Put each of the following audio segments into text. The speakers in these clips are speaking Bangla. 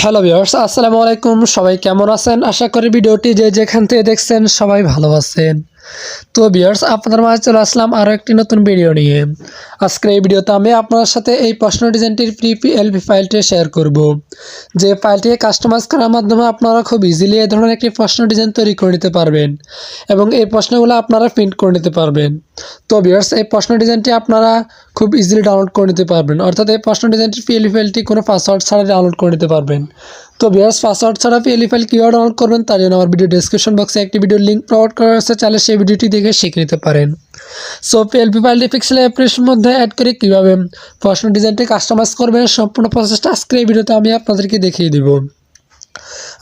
হ্যালো ভিউয়ার্স আসসালামু আলাইকুম সবাই কেমন আছেন? আশা করি ভিডিওটি যে যেখান থেকে দেখছেন সবাই ভালো আছেন। তো ভিউয়ার্স আপনাদের মাঝে চলে আসলাম আরও একটি নতুন ভিডিও নিয়ে। আজকের এই ভিডিওতে আমি আপনার সাথে এই প্রশ্ন ডিজাইনটির ফ্রি এলপি ফাইলটি শেয়ার করব। যে ফাইলটি কাস্টমাইজ করার মাধ্যমে আপনারা খুব ইজিলি এই ধরনের একটি প্রশ্ন ডিজাইন তৈরি করে নিতে পারবেন এবং এই প্রশ্নগুলো আপনারা প্রিন্ট করে নিতে পারবেন। তো ভিউয়ার্স এই প্রশ্ন ডিজাইনটি আপনারা খুব ইজিলি ডাউনলোড করে নিতে পারবেন। অর্থাৎ এই প্রশ্ন ডিজাইনটির পিএলপি ফাইলটি কোনো পাসওয়ার্ড ছাড়া ডাউনলোড করে নিতে পারবেন। তো ভিউয়ার্স পাসওয়ার্ড ছাড়া পিএলই ফাইল কীভাবে ডাউনলোড করবেন তার জন্য আমার ভিডিও ডিসক্রিপশন বক্সে একটি ভিডিও লিঙ্ক প্রোভাইড করা হয়েছে চাইলে সেই ভিডিওটি দেখে শিখে নিতে পারেন। সো পিএলপি ফাইলটি পিক্সেল অ্যাপ্লিকেশন মধ্যে অ্যাড করে কীভাবে প্রশ্ন ডিজাইনটি কাস্টমাইজ করবেন, সম্পূর্ণ প্রসেসটা আজকের এই ভিডিওতে আমি আপনাদেরকে দেখিয়ে দিব।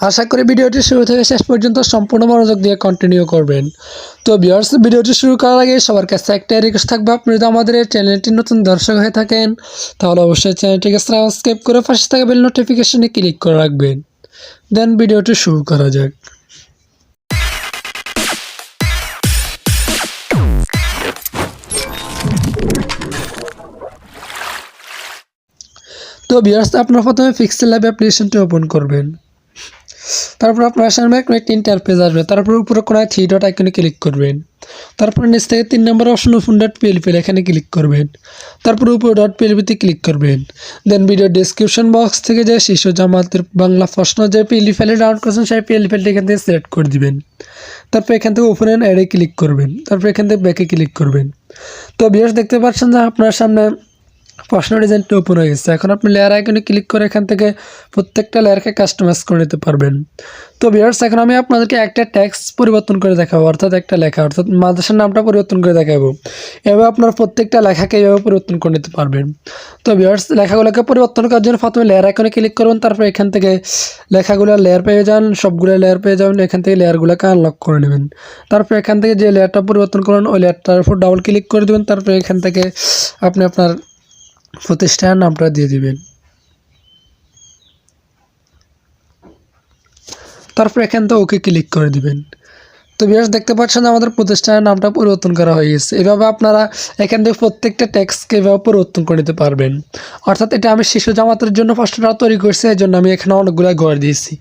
আশা করি ভিডিওটি শুরু থেকে শেষ পর্যন্ত সম্পূর্ণ মনোযোগ দিয়ে কন্টিনিউ করবেন। তো ভিউয়ার্স ভিডিওটি শুরু করার আগে সবার কাছে একটা রিকোয়েস্ট থাকবে, আপনি যদি আমাদের এই চ্যানেলটি নতুন দর্শক হয়ে থাকেন, তাহলে অবশ্যই চ্যানেলটিকে সাবস্ক্রাইব করে পাশে থাকা বেল নোটিফিকেশনে ক্লিক করে রাখবেন। দেন ভিডিওটি শুরু করা যাক। তো ভিউয়ার্স আপনার প্রথমে পিক্সেল ল্যাব অ্যাপ্লিকেশনটি ওপেন করবেন। তারপর আপনার সামনে একটা একটি ইন্টারফেস আসবে। তারপর উপরে কোনো থ্রি ডট আইকনে ক্লিক করবেন। তারপর নিচ থেকে তিন নম্বর অপশন ওপেন ডট পিএলপি এখানে ক্লিক করবেন। তারপর উপরে ডট পিএলপিতে ক্লিক করবেন। দেন ভিডিও ডিসক্রিপশন বক্স থেকে যে শিশু জামাতের বাংলা প্রশ্ন যে পিএলপি ফাইলে ডাউনলোড করছেন, সেই পিএলপি ফাইলটি এখান থেকে সিলেক্ট করে দিবেন। তারপর এখান থেকে ওপেন অ্যাডে ক্লিক করবেন। তারপর এখান থেকে ব্যাকে ক্লিক করবেন। তো বিয়ার্স দেখতে পাচ্ছেন যে আপনার সামনে প্রশ্ন ডিজাইনটি ওপেন হয়ে গেছে। এখন আপনি লেয়ার আইকনে ক্লিক করে এখান থেকে প্রত্যেকটা লেয়ারকে কাস্টমাইজ করে নিতে পারবেন। তো বিয়ার্স এখন আমি আপনাদেরকে একটা ট্যাক্স পরিবর্তন করে দেখাবো, অর্থাৎ একটা লেখা, অর্থাৎ মাদ্রাসার নামটা পরিবর্তন করে দেখাবো। এভাবে আপনার প্রত্যেকটা লেখাকে এভাবে পরিবর্তন করে নিতে পারবেন। তো ভিউয়ার্স লেখাগুলোকে পরিবর্তন করার জন্য প্রথমে লেয়ার আইকনে ক্লিক করুন, তারপর এখান থেকে লেখাগুলো লেয়ার পেয়ে যান, সবগুলো লেয়ার পেয়ে যাবেন, এখান থেকে লেয়ারগুলোকে আনলক করে নেবেন। তারপর এখান থেকে যে লেয়ারটা পরিবর্তন করুন, ওই লেয়ারটার উপর ডাবল ক্লিক করে দেবেন, তারপর এখান থেকে আপনি আপনার প্রতিষ্ঠানের নামটা দিয়ে দিবেন। তারপর এখান থেকে ওকে ক্লিক করে দিবেন। তো বিয়াস দেখতে পাচ্ছেন, আমাদের প্রতিষ্ঠানের নামটা পরিবর্তন করা হয়ে গেছে। এভাবে আপনারা এখান থেকে প্রত্যেকটা ট্যাক্সকে এভাবে পরিবর্তন করে নিতে পারবেন। অর্থাৎ এটা আমি শিশু জামাতের জন্য প্রশ্নটা তৈরি করছি এই জন্য আমি এখানে অনেকগুলো ঘর দিয়েছি।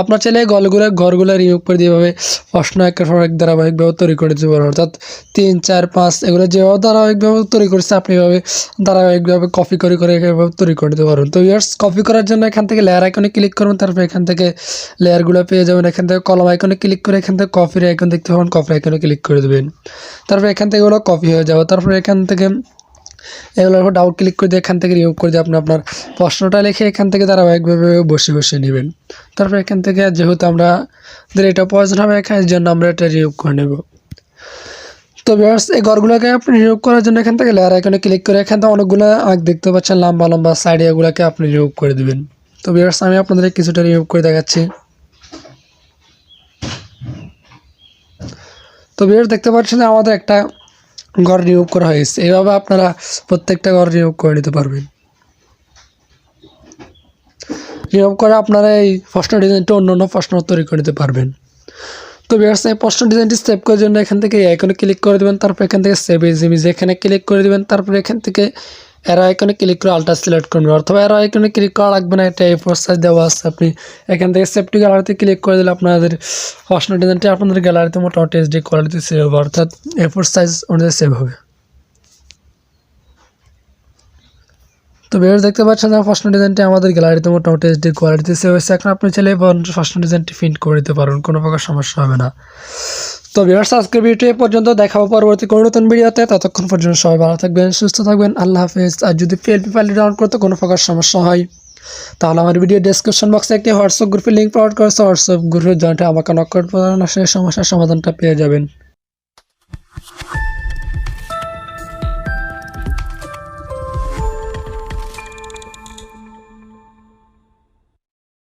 আপনার চাইলে গলগুলো ঘরগুলো রিমুভ করে দিয়ে এভাবে প্রশ্ন একের এক ধারাবাহিকভাবে তৈরি করে দিতে পারেন। অর্থাৎ তিন, চার, পাঁচ, এগুলো যেভাবে ধারাবাহিকভাবে তৈরি করছে, আপনি এভাবে ধারাবাহিকভাবে কপি করে করে এভাবে তৈরি করে দিতে পারবেন। তো ইয়ার্স কপি করার জন্য এখান থেকে লেয়ার আইকনে ক্লিক করুন, তারপর এখান থেকে লেয়ারগুলো পেয়ে যাবেন। এখান থেকে কলম আইকনে ক্লিক করে এখান থেকে কপির আইকন দেখতে পাবেন কপি আইকনে ক্লিক করে দেবেন। তারপর এখান থেকে ওগুলো কপি হয়ে যাবে। তারপর এখান থেকে এগুলোর উপর ডাউট ক্লিক করে দিয়ে এখান থেকে রিমুভ করে দিয়ে আপনি আপনার প্রশ্নটা লিখে এখান থেকে ধারাবাহিকভাবে বসে বসে নেবেন। তারপর এখান থেকে যেহেতু আমরা এটা প্রয়োজন হবে এখানে এর জন্য আমরা এটা রিমুভ করে নেব। তো ভিউয়ার্স এই ঘরগুলোকে আপনি রিমুভ করার জন্য এখান থেকে লেয়ার আইকনে ক্লিক করে এখান থেকে অনেকগুলো আঁক দেখতে পাচ্ছেন, লম্বা লম্বা সাইড এগুলোকে আপনি রিমুভ করে দেবেন। তো ভিউয়ার্স আমি আপনাদের কিছুটা রিমুভ করে দেখাচ্ছি। তো ভিউয়ার্স, দেখতে পাচ্ছেন আমাদের একটা ঘর নিয়োগ করা হয়েছে এভাবে আপনারা প্রত্যেকটা ঘর রিমুভ করে নিতে পারবেন। নিয়োগ করে আপনারা এই প্রশ্ন ডিজাইনটা অন্য অন্য প্রশ্ন তৈরি করে নিতে পারবেন। তো ভিউয়ার্স, এই প্রশ্ন ডিজাইনটি সেভ করার জন্য এখান থেকে আইকনে ক্লিক করে দেবেন। তারপর এখান থেকে সেভ এজ ইমেজ এখানে ক্লিক করে দেবেন। তারপর এখান থেকে এরো আইকনে ক্লিক করে আল্ট্রা সিলেক্ট করবেন অথবা এরো আইকনে ক্লিক করা লাগবে না, এটা এই পোস্টার দেওয়া আছে। আপনি এখান থেকে সেফটি গ্যালারিতে ক্লিক করে দিলে আপনাদের ফার্স্ট আপনাদের গ্যালারিতে মোটামুটি এইচডি কোয়ালিটি সেভ হবে, অর্থাৎ এ ফোর সাইজ অনুযায়ী সেভ হবে। তো বের দেখতে পাচ্ছেন প্রশ্ন ডিজাইনটি আমাদের গ্যালারিতে মোটামুটি এইচডি কোয়ালিটি সেভ হয়েছে। এখন আপনি চাইলে ফার্স্ট ডিজাইনটি প্রিন্ট করে দিতে পারবেন, কোনো প্রকার সমস্যা হবে না। তো ভিউয়ার্স, আজকের ভিডিও এ পর্যন্ত, দেখাবো পরবর্তী কোনো নতুন ভিডিওতে। ততক্ষণ পর্যন্ত সবাই ভালো থাকবেন, সুস্থ থাকবেন, আল্লাহ হাফেজ। আর যদি পিএলপি ফাইলটি ডাউনলোড করতে কোনো প্রকার সমস্যা হয়, তাহলে আমার ভিডিও ডেসক্রিপশন বক্সে একটি হোয়াটসঅ্যাপ গ্রুপের লিঙ্ক প্রোভাইড করেছে হোয়াটসঅ্যাপ গ্রুপে জয়েন্টে আমাকে নক করে সেই সমস্যার সমাধানটা পেয়ে যাবেন।